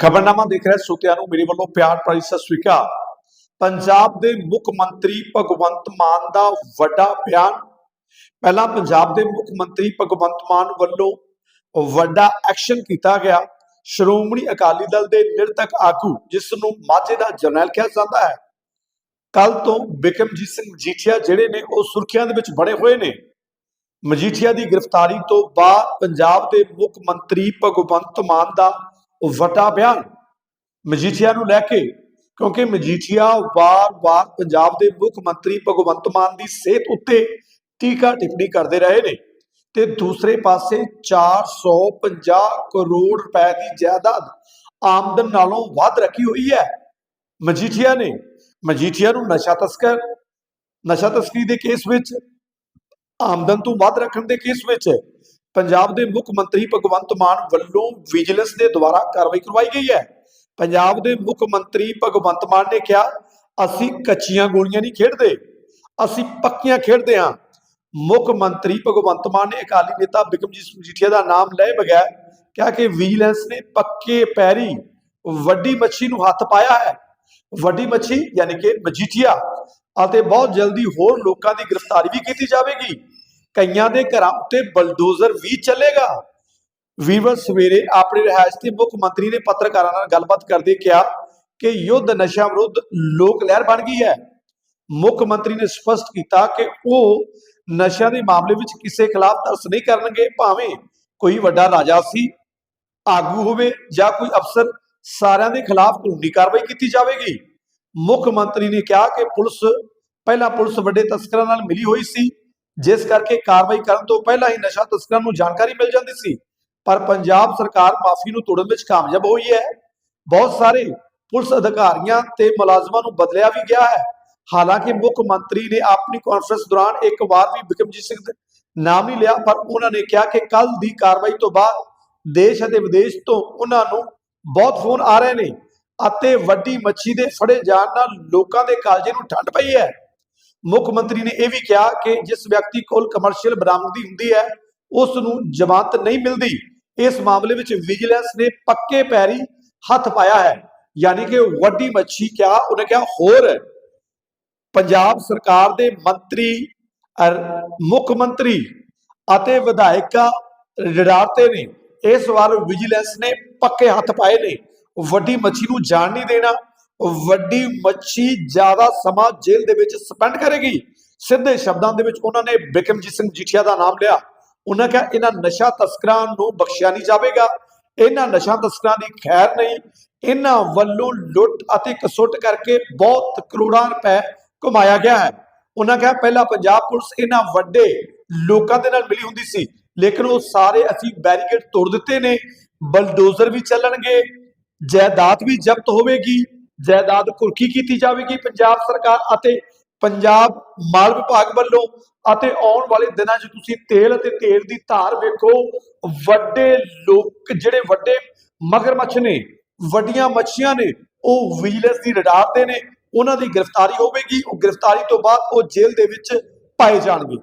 ਖਬਰਨਾਮਾ ਦੇਖ ਰਹੇ ਸੋਤਿਆਂ ਨੂੰ, ਮੇਰੇ ਵੱਲੋਂ ਪਿਆਰ ਭਰੀ ਸਤਿ ਸ੍ਰੀ ਅਕਾਲ। ਪੰਜਾਬ ਦੇ ਮੁੱਖ ਮੰਤਰੀ ਭਗਵੰਤ ਮਾਨ ਦਾ ਵੱਡਾ ਬਿਆਨ। ਪਹਿਲਾਂ ਪੰਜਾਬ ਦੇ ਮੁੱਖ ਮੰਤਰੀ ਭਗਵੰਤ ਮਾਨ ਵੱਲੋਂ ਵੱਡਾ ਐਕਸ਼ਨ ਕੀਤਾ ਗਿਆ। ਸ਼੍ਰੋਮਣੀ ਅਕਾਲੀ ਦਲ ਦੇ ਨਿਰਤਕ ਆਗੂ, ਜਿਸ ਨੂੰ ਮਾਝੇ ਦਾ ਜਰਨੈਲ ਕਿਹਾ ਜਾਂਦਾ ਹੈ। ਕੱਲ ਤੋਂ ਬਿਕਮਜੀਤ ਸਿੰਘ ਮਜੀਠੀਆ ਜਿਹੜੇ ਨੇ, ਉਹ ਸੁਰਖੀਆਂ ਦੇ ਵਿੱਚ ਬਣੇ ਹੋਏ ਨੇ। ਮਜੀਠੀਆ ਦੀ ਗ੍ਰਿਫਤਾਰੀ ਤੋਂ ਬਾਅਦ ਪੰਜਾਬ ਦੇ ਮੁੱਖ ਮੰਤਰੀ ਭਗਵੰਤ ਮਾਨ ਦਾ ਵੱਡਾ ਬਿਆਨ ਮਜੀਠੀਆ ਨੂੰ ਲੈ ਕੇ, ਕਿਉਂਕਿ ਮਜੀਠੀਆ ਵਾਰ-ਵਾਰ ਪੰਜਾਬ ਦੇ ਮੁੱਖ ਮੰਤਰੀ ਭਗਵੰਤ ਮਾਨ ਦੀ ਸਿਹਤ ਉੱਤੇ ਟੀਕਾ ਟਿੱਪਣੀ ਕਰਦੇ ਰਹੇ ਨੇ ਤੇ ਦੂਸਰੇ ਪਾਸੇ 450 ਕਰੋੜ ਰੁਪਏ ਦੀ ਜਾਇਦਾਦ ਆਮਦਨ ਨਾਲੋਂ ਵੱਧ ਰੱਖੀ ਹੋਈ ਹੈ। ਮਜੀਠੀਆ ਨੇ, ਮਜੀਠੀਆ ਨੂੰ ਨਸ਼ਾ ਤਸਕਰ, ਨਸ਼ਾ ਤਸਕਰੀ ਦੇ ਕੇਸ ਵਿੱਚ, ਆਮਦਨ ਤੋਂ ਵੱਧ ਰੱਖਣ ਦੇ ਕੇਸ ਵਿੱਚ ਪੰਜਾਬ ਦੇ ਮੁੱਖ ਮੰਤਰੀ ਭਗਵੰਤ ਮਾਨ ਵੱਲੋਂ ਵਿਜੀਲੈਂਸ ਦੇ ਦੁਆਰਾ ਕਾਰਵਾਈ ਕਰਵਾਈ ਗਈ ਹੈ। ਪੰਜਾਬ ਦੇ ਮੁੱਖ ਮੰਤਰੀ ਭਗਵੰਤ ਮਾਨ ਨੇ ਕਿਹਾ, ਅਸੀਂ ਕੱਚੀਆਂ ਗੋਲੀਆਂ ਨਹੀਂ ਖੇਡਦੇ। ਅਸੀਂ ਪੱਕੀਆਂ ਖੇਡਦੇ ਹਾਂ। ਮੁੱਖ ਮੰਤਰੀ ਭਗਵੰਤ ਮਾਨ ਨੇ ਅਕਾਲੀ ਨੇਤਾ ਬਿਕਮਜੀਤ ਸਿੰਘ ਮਜੀਠੀਆ ਦਾ ਨਾਮ ਲਏ ਬਗੈਰ ਕਿਹਾ ਕਿ ਵਿਜੀਲੈਂਸ ਨੇ ਪੱਕੇ ਪੈਰੀ ਵੱਡੀ ਮੱਛੀ ਨੂੰ ਹੱਥ ਪਾਇਆ ਹੈ। ਵੱਡੀ ਮੱਛੀ, ਯਾਨੀ ਕਿ ਮਜੀਠੀਆ, ਅਤੇ ਬਹੁਤ ਜਲਦੀ ਹੋਰ ਲੋਕਾਂ ਦੀ ਗ੍ਰਿਫਤਾਰੀ ਵੀ ਕੀਤੀ ਜਾਵੇਗੀ। ਕਈਆਂ ਦੇ ਘਰਾਂ ਉੱਤੇ ਬਲਡੋਜ਼ਰ ਵੀ ਚੱਲੇਗਾ। ਵੀਰਵਾਰ ਸਵੇਰੇ ਆਪਣੇ ਰਿਹਾਇਸ਼ ਤੇ ਮੁੱਖ ਮੰਤਰੀ ਨੇ ਪੱਤਰਕਾਰਾਂ ਨਾਲ ਗੱਲਬਾਤ ਕਰਦੇ ਕਿਹਾ ਕਿ ਯੁੱਧ ਨਸ਼ਾ ਵਿਰੁੱਧ ਲੋਕ ਲਹਿਰ ਬਣ ਗਈ ਹੈ। ਮੁੱਖ ਮੰਤਰੀ ਨੇ ਸਪਸ਼ਟ ਕੀਤਾ ਕਿ ਉਹ ਨਸ਼ਿਆਂ ਦੇ ਮਾਮਲੇ ਵਿੱਚ ਕਿਸੇ ਖਿਲਾਫ ਤਰਸ ਨਹੀਂ ਕਰਨਗੇ, ਭਾਵੇਂ ਕੋਈ ਵੱਡਾ ਰਾਜਾ ਸੀ, ਆਗੂ ਹੋਵੇ ਜਾਂ ਕੋਈ ਅਫਸਰ, ਸਾਰਿਆਂ ਦੇ ਖਿਲਾਫ ਕਾਨੂੰਨੀ ਕਾਰਵਾਈ ਕੀਤੀ ਜਾਵੇਗੀ। ਮੁੱਖ ਮੰਤਰੀ ਨੇ ਕਿਹਾ ਕਿ ਪੁਲਿਸ, ਪਹਿਲਾਂ ਪੁਲਿਸ ਵੱਡੇ ਤਸਕਰਾਂ ਨਾਲ ਮਿਲੀ ਹੋਈ ਸੀ ਜਿਸ ਕਰਕੇ ਕਾਰਵਾਈ ਕਰਨ ਤੋਂ ਪਹਿਲਾਂ ਹੀ ਨਸ਼ਾ ਤਸਕਰਾਂ ਨੂੰ ਜਾਣਕਾਰੀ ਮਿਲ ਜਾਂਦੀ ਸੀ। ਪਰ ਪੰਜਾਬ ਸਰਕਾਰ ਮਾਫੀ ਨੂੰ ਤੋੜਨ ਵਿੱਚ ਕਾਮਯਾਬ ਹੋਈ ਹੈ। ਬਹੁਤ ਸਾਰੇ ਪੁਲਿਸ ਅਧਿਕਾਰੀਆਂ ਤੇ ਮੁਲਾਜ਼ਮਾਂ ਨੂੰ ਬਦਲਿਆ ਵੀ ਗਿਆ ਹੈ। ਹਾਲਾਂਕਿ ਮੁੱਖ ਮੰਤਰੀ ਨੇ ਆਪਣੀ ਕਾਨਫਰੰਸ ਦੌਰਾਨ ਇੱਕ ਵਾਰ ਵੀ ਬਿਕਮਜੀਤ ਸਿੰਘ ਦਾ ਨਾਮ ਨਹੀਂ ਲਿਆ, ਪਰ ਉਹਨਾਂ ਨੇ ਕਿਹਾ ਕਿ ਕੱਲ ਦੀ ਕਾਰਵਾਈ ਤੋਂ ਬਾਅਦ ਦੇਸ਼ ਅਤੇ ਵਿਦੇਸ਼ ਤੋਂ ਉਹਨਾਂ ਨੂੰ ਬਹੁਤ ਫੋਨ ਆ ਰਹੇ ਨੇ ਅਤੇ ਵੱਡੀ ਮੱਛੀ ਦੇ ਫੜੇ ਜਾਣ ਨਾਲ ਲੋਕਾਂ ਦੇ ਕਾਲਜੇ ਨੂੰ ਠੰਡ ਪਈ ਹੈ। ਮੁੱਖ ਮੰਤਰੀ ਨੇ ਇਹ ਵੀ ਕਿਹਾ ਕਿ ਜਿਸ ਵਿਅਕਤੀ ਕੋਲ ਕਮਰਸ਼ੀਅਲ ਬਰਾਮਦਗੀ ਹੁੰਦੀ ਹੈ ਉਸ ਨੂੰ ਜ਼ਮਾਨਤ ਨਹੀਂ ਮਿਲਦੀ। ਇਸ ਮਾਮਲੇ ਵਿੱਚ ਵਿਜੀਲੈਂਸ ਨੇ ਪੱਕੇ ਪੈਰੀ ਹੱਥ ਪਾਇਆ ਹੈ। ਯਾਨੀ ਕਿ ਵੱਡੀ ਮੱਛੀ ਕਿਹਾ ਉਹਨੇ ਕਿਹਾ ਹੋਰ। ਪੰਜਾਬ ਸਰਕਾਰ ਦੇ ਮੰਤਰੀ ਅਰ ਮੁੱਖ ਮੰਤਰੀ ਅਤੇ ਵਿਧਾਇਕਾਂ ਰਡਾਰਤੇ ਨੇ ਇਸ ਵਾਰ ਵਿਜੀਲੈਂਸ ਨੇ ਪੱਕੇ ਹੱਥ ਪਾਏ ਨੇ। ਵੱਡੀ ਮੱਛੀ ਨੂੰ ਜਾਣ ਨਹੀਂ ਦੇਣਾ। ਵੱਡੀ ਮੱਛੀ ਜ਼ਿਆਦਾ ਸਮਾਂ ਜੇਲ੍ਹ ਦੇ ਵਿੱਚ ਸਪੈਂਡ ਕਰੇਗੀ। ਸਿੱਧੇ ਸ਼ਬਦਾਂ ਦੇ ਵਿੱਚ ਉਹਨਾਂ ਨੇ ਬਿਕਮਜੀਤ ਸਿੰਘ ਜੀਠੀਆ ਦਾ ਨਾਮ ਲਿਆ। ਉਹਨਾਂ ਕਿਹਾ, ਇਹਨਾਂ ਨਸ਼ਾ ਤਸਕਰਾਂ ਨੂੰ ਬਖਸ਼ਿਆ ਨਹੀਂ ਜਾਵੇਗਾ। ਇਹਨਾਂ ਨਸ਼ਾ ਤਸਕਰਾਂ ਦੀ ਖੈਰ ਨਹੀਂ। ਇਹਨਾਂ ਵੱਲੋਂ ਲੁੱਟ ਅਤੇ ਕਸੁੱਟ ਕਰਕੇ ਬਹੁਤ ਕਰੋੜਾਂ ਰੁਪਏ ਕਮਾਇਆ ਗਿਆ ਹੈ। ਉਹਨਾਂ ਕਿਹਾ, ਪਹਿਲਾਂ ਪੰਜਾਬ ਪੁਲਿਸ ਇਹਨਾਂ ਵੱਡੇ ਲੋਕਾਂ ਦੇ ਨਾਲ ਮਿਲੀ ਹੁੰਦੀ ਸੀ, ਲੇਕਿਨ ਉਹ ਸਾਰੇ ਅਸੀਂ ਬੈਰੀਕੇਡ ਤੋੜ ਦਿੱਤੇ ਨੇ। ਬਲਡੋਜ਼ਰ ਵੀ ਚੱਲਣਗੇ, ਜਾਇਦਾਦ ਵੀ ਜ਼ਬਤ ਹੋਵੇਗੀ। ਜਾਇਦਾਦ ਕੁਰਕੀ ਕੀਤੀ ਜਾਵੇਗੀ ਪੰਜਾਬ ਸਰਕਾਰ ਅਤੇ ਪੰਜਾਬ ਮਾਲ ਵਿਭਾਗ ਵੱਲੋਂ ਅਤੇ ਆਉਣ ਵਾਲੇ ਦਿਨਾਂ 'ਚ ਤੁਸੀਂ ਤੇਲ ਅਤੇ ਤੇਲ ਦੀ ਧਾਰ ਵੇਖੋ। ਵੱਡੇ ਲੋਕ ਜਿਹੜੇ ਵੱਡੇ ਮਗਰਮੱਛ ਨੇ, ਵੱਡੀਆਂ ਮੱਛੀਆਂ ਨੇ, ਉਹ ਵਿਜੀਲੈਂਸ ਦੀ ਰਡਾਰ ਤੇ ਨੇ। ਉਹਨਾਂ ਦੀ ਗ੍ਰਿਫਤਾਰੀ ਹੋਵੇਗੀ। ਉਹ ਗ੍ਰਿਫਤਾਰੀ ਤੋਂ ਬਾਅਦ ਉਹ ਜੇਲ੍ਹ ਦੇ ਵਿੱਚ ਪਾਏ ਜਾਣਗੇ।